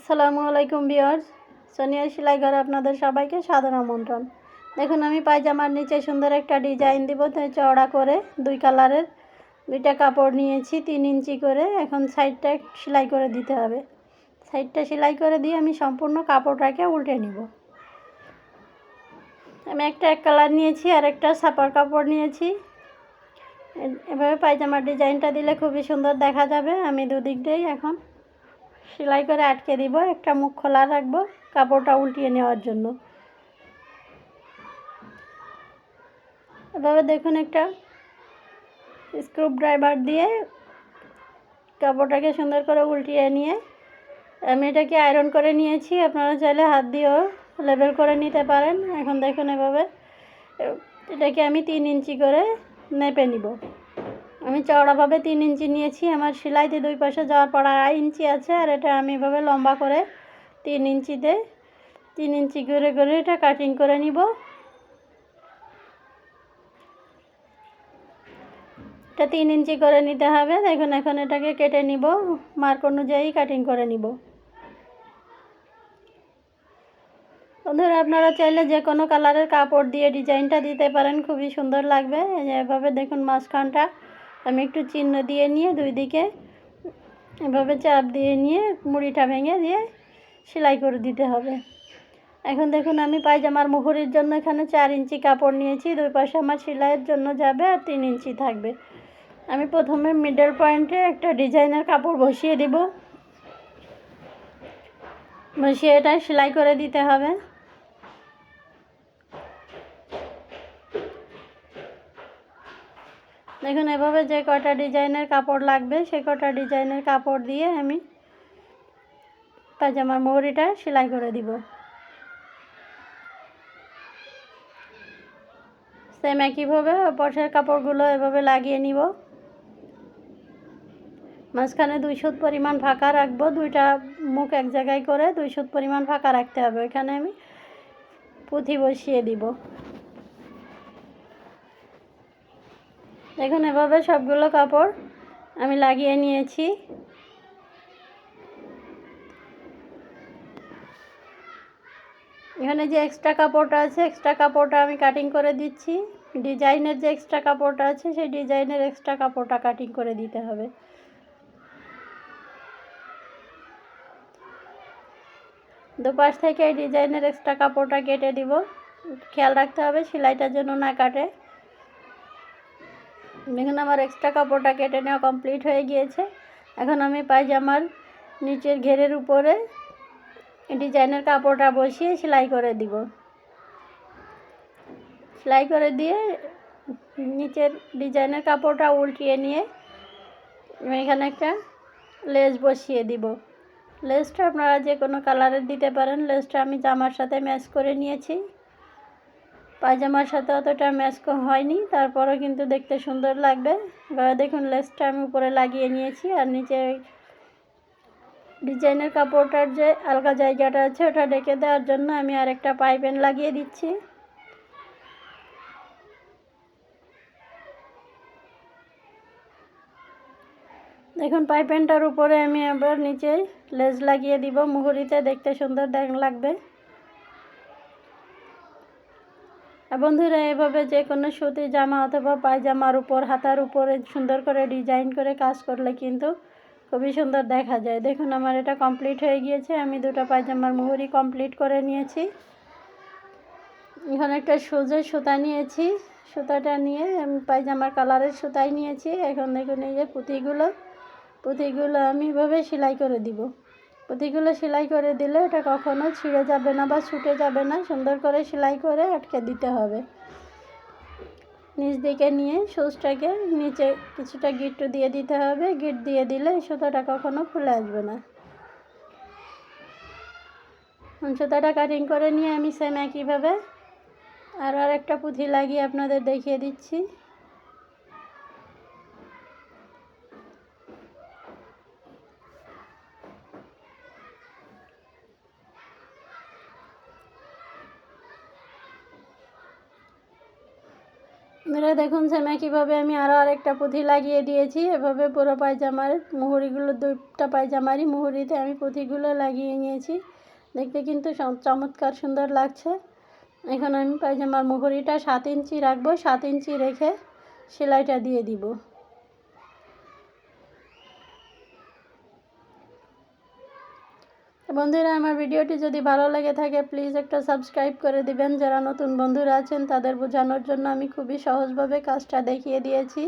আসসালামু আলাইকুম বিয়ার্স সোনিয়ার সেলাই ঘরে আপনাদের সবাইকে সাদর আমন্ত্রণ। দেখুন, আমি পায়জামার নিচে সুন্দর একটা ডিজাইন দিব চওড়া করে দুই কালারের দুইটা কাপড় নিয়েছি, তিন ইঞ্চি করে। এখন সাইডটা সেলাই করে দিতে হবে। সাইডটা সেলাই করে দিয়ে আমি সম্পূর্ণ কাপড়টাকে উল্টে নিব। আমি একটা এক কালার নিয়েছি, আর একটা সাপার কাপড় নিয়েছি। এভাবে পায়জামার ডিজাইনটা দিলে খুবই সুন্দর দেখা যাবে। আমি দুদিক দিয়েই এখন সেলাই করে আটকে দিব, একটা মুখ খোলা রাখব, কাপড়টা উল্টিয়ে নেওয়ার জন্য। এভাবে দেখুন একটা স্ক্রু ড্রাইভার দিয়ে কাপড়টাকে সুন্দর করে উল্টিয়ে নিয়ে, আমি এটাকে আয়রন করে নিয়েছি, আপনারা চাইলে হাত দিয়েও লেবেল করে নিতে পারেন। এখন দেখুন এভাবে, এটাকে আমি তিন ইঞ্চি করে নেপে নিব। আমি চওড়াভাবে তিন ইঞ্চি নিয়েছি, আমার সেলাইতে দুই পাশে যাওয়ার পর আড়াই ইঞ্চি আছে, আর এটা আমি এভাবে লম্বা করে তিন ইঞ্চিতে, তিন ইঞ্চি করে করে এটা কাটিং করে নিব। এটা তিন ইঞ্চি করে নিতে হবে, দেখুন এখন এটাকে কেটে নিব মার্ক অনুযায়ী কাটিং করে নিব। বন্ধুরা, আপনারা চাইলে যে কোনো কালারের কাপড় দিয়ে ডিজাইনটা দিতে পারেন, খুবই সুন্দর লাগবে। এভাবে দেখুন মাঝখানটা আমি একটু চিহ্ন দিয়ে নিয়ে দুই দিকে এভাবে চাপ দিয়ে নিয়ে মুড়িটা ভেঙে দিয়ে সেলাই করে দিতে হবে। এখন দেখুন আমি পায়জামার মুহুরির জন্য এখানে চার ইঞ্চি কাপড় নিয়েছি, দুই পাশে আমার সেলাইয়ের জন্য যাবে আর তিন ইঞ্চি থাকবে। আমি প্রথমে মিডল পয়েন্টে একটা ডিজাইনের কাপড় বসিয়ে দিব। বসিয়ে এটা সেলাই করে দিতে হবে। দেখুন, এভাবে যে কটা ডিজাইনের কাপড় লাগবে সে কটা ডিজাইনের কাপড় দিয়ে আমি পাজামার মোহরিটা সেলাই করে দিব। সেম একইভাবে পাশের কাপড়গুলো এভাবে লাগিয়ে নিব। মাঝখানে দুই সুত পরিমাণ ফাঁকা রাখব, দুইটা মুখ এক জায়গায় করে দুই সুত পরিমাণ ফাঁকা রাখতে হবে। ওইখানে আমি পুঁথি বসিয়ে দিব। দেখুন এভাবে সবগুলো কাপড় আমি লাগিয়ে নিয়েছি। এখানে যে এক্সট্রা কাপড়টা আছে এক্সট্রা কাপড়টা আমি কাটিং করে দিচ্ছি। ডিজাইনের যে এক্সট্রা কাপড়টা আছে, সেই ডিজাইনের এক্সট্রা কাপড়টা কাটিং করে দিতে হবে। দুপাশ থেকে এই ডিজাইনের এক্সট্রা কাপড়টা কেটে দিব। খেয়াল রাখতে হবে সেলাইটা যেন না কাটে। দেখুন, আমার এক্সট্রা কাপড়টা কেটে নেওয়া কমপ্লিট হয়ে গিয়েছে। এখন আমি পায়জামার নিচের ঘেরের উপরে ডিজাইনের কাপড়টা বসিয়ে সেলাই করে দিব। সেলাই করে দিয়ে নিচের ডিজাইনের কাপড়টা উল্টিয়ে নিয়ে এখানে একটা লেস বসিয়ে দিব। লেসটা আপনারা যে কোনো কালারের দিতে পারেন। লেসটা আমি জামার সাথে ম্যাচ করে নিয়েছি। পায়জামার সাথে অতটা ম্যাচ হয়নি, তারপরেও কিন্তু দেখতে সুন্দর লাগবে। এবার দেখুন লেসটা আমি উপরে লাগিয়ে নিয়েছি, আর নিচে ডিজাইনের কাপড়টার যে আলগা জায়গাটা আছে ওটা ডেকে দেওয়ার জন্য আমি আরেকটা পাইপেন লাগিয়ে দিচ্ছি। দেখুন পাইপেনটার উপরে আমি আবার নিচে লেজ লাগিয়ে দিব, মুহুরিতে দেখতে সুন্দর দেখ, লাগবে আর বন্ধুরা, এভাবে যে কোনো সুতি জামা অথবা পায়জামার উপর, হাতার উপরে সুন্দর করে ডিজাইন করে কাজ করলে কিন্তু খুবই সুন্দর দেখা যায়। দেখুন, আমার এটা কমপ্লিট হয়ে গিয়েছে। আমি দুটো পায়জামার মুহুরি কমপ্লিট করে নিয়েছি। এখানে একটা সুজের সুতা নিয়েছি। সুতাটা নিয়ে আমি পায়জামার কালারের সুতাই নিয়েছি। এখন দেখুন, এই যে পুঁতিগুলো পুঁতিগুলো আমি এভাবে সেলাই করে দিব। পুঁতিগুলো সেলাই করে দিলে এটা কখনো ছিঁড়ে যাবে না বা ছুটে যাবে না। সুন্দর করে সেলাই করে আটকে দিতে হবে। নিচ দিকে নিয়ে সুচটাকে নিচে কিছুটা গিট্টু দিয়ে দিতে হবে। গিট দিয়ে দিলে সুতোটা কখনো খুলে আসবে না। সুতোটা কাটিং করে নিয়ে আমি সেম একইভাবে আর আরেকটা পুঁথি লাগিয়ে আপনাদের দেখিয়ে দিচ্ছি। মেরে দেখুন সেমে কীভাবে আমি আরও আরেকটা পুঁথি লাগিয়ে দিয়েছি। এভাবে পুরো পায়জামার মুহুরিগুলো, দুইটা পায়জামারই মুহুরিতে আমি পুঁথিগুলো লাগিয়ে নিয়েছি। দেখতে কিন্তু চমৎকার সুন্দর লাগছে। এখন আমি পায়জামার মুহুরিটা সাত ইঞ্চি রাখব। সাত ইঞ্চি রেখে সেলাইটা দিয়ে দিব। বন্ধুরা, আমার ভিডিওটি যদি ভালো লেগে থাকে প্লিজ একটা সাবস্ক্রাইব করে দিবেন। যারা নতুন বন্ধুরা আছেন, তাদের বোঝানোর জন্য আমি খুবই সহজভাবে কাজটা দেখিয়ে দিয়েছি।